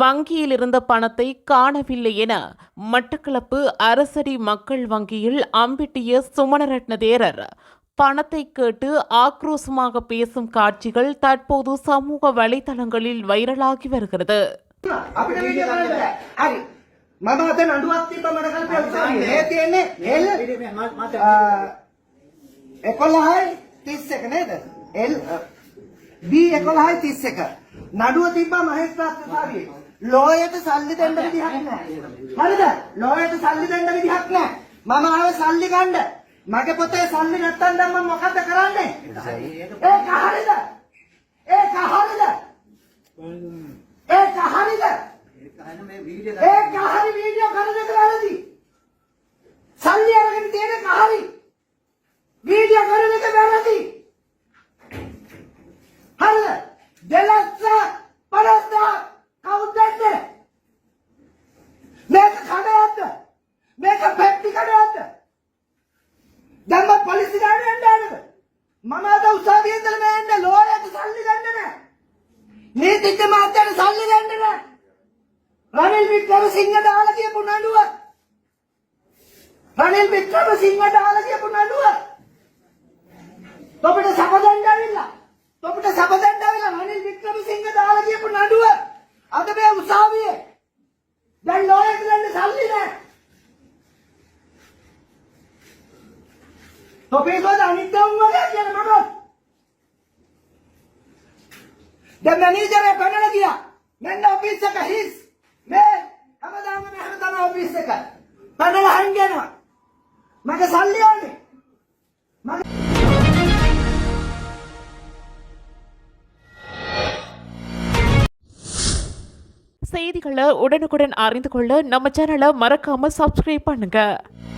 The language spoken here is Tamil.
வங்கியில் இருந்த பணத்தை காணவில்லை என மட்டக்களப்பு அரசடி மக்கள் வங்கியில் அம்பிட்டிய சுமணரட்ன தேரர் பணத்தை கேட்டு ஆக்ரோஷமாக பேசும் காட்சிகள் தற்போது சமூக வலைதளங்களில் வைரலாகி வருகிறது එකොළහයි තිස් එක නේද එල් නඩුව තිබ්බා මහේස් ප්‍රාත්‍යසාරියේ. ලෝයට සල්ලි දෙන්න විදිහක් නැහැ. හරිද? ලෝයට සල්ලි දෙන්න විදිහක් නැහැ. මම ආව සල්ලි ගන්න. මගේ පොතේ සල්ලි නැත්තම් දැන් මම මොකද කරන්නේ? ඒක හරිද? ඒක හරිද? ඒක හරිද? ඒක හරි වීඩියෝ කරන එක වැරදි. මම අද උසාවියේ ඉඳලා මෑන්න ලෝයයට සල්ලි ගන්න නෑ. නීතිඥ මහත්තයාට සල්ලි ගන්න නෑ. රනිල් වික්‍රමසිංහ දාලා කියපු නඩුව. රනිල් වික්‍රමසිංහ දාලා කියපු නඩුව. ඔබට සබදන්න ඇවිල්ලා. ඔබට සබදන්න ඇවිල්ලා රනිල් වික්‍රමසිංහ දාලා කියපු නඩුව. તો உடனுக்குடன் அறிந்து கொள்ள நம்ம சேனலை மறக்காம சப்ஸ்கிரைப் பண்ணுங்க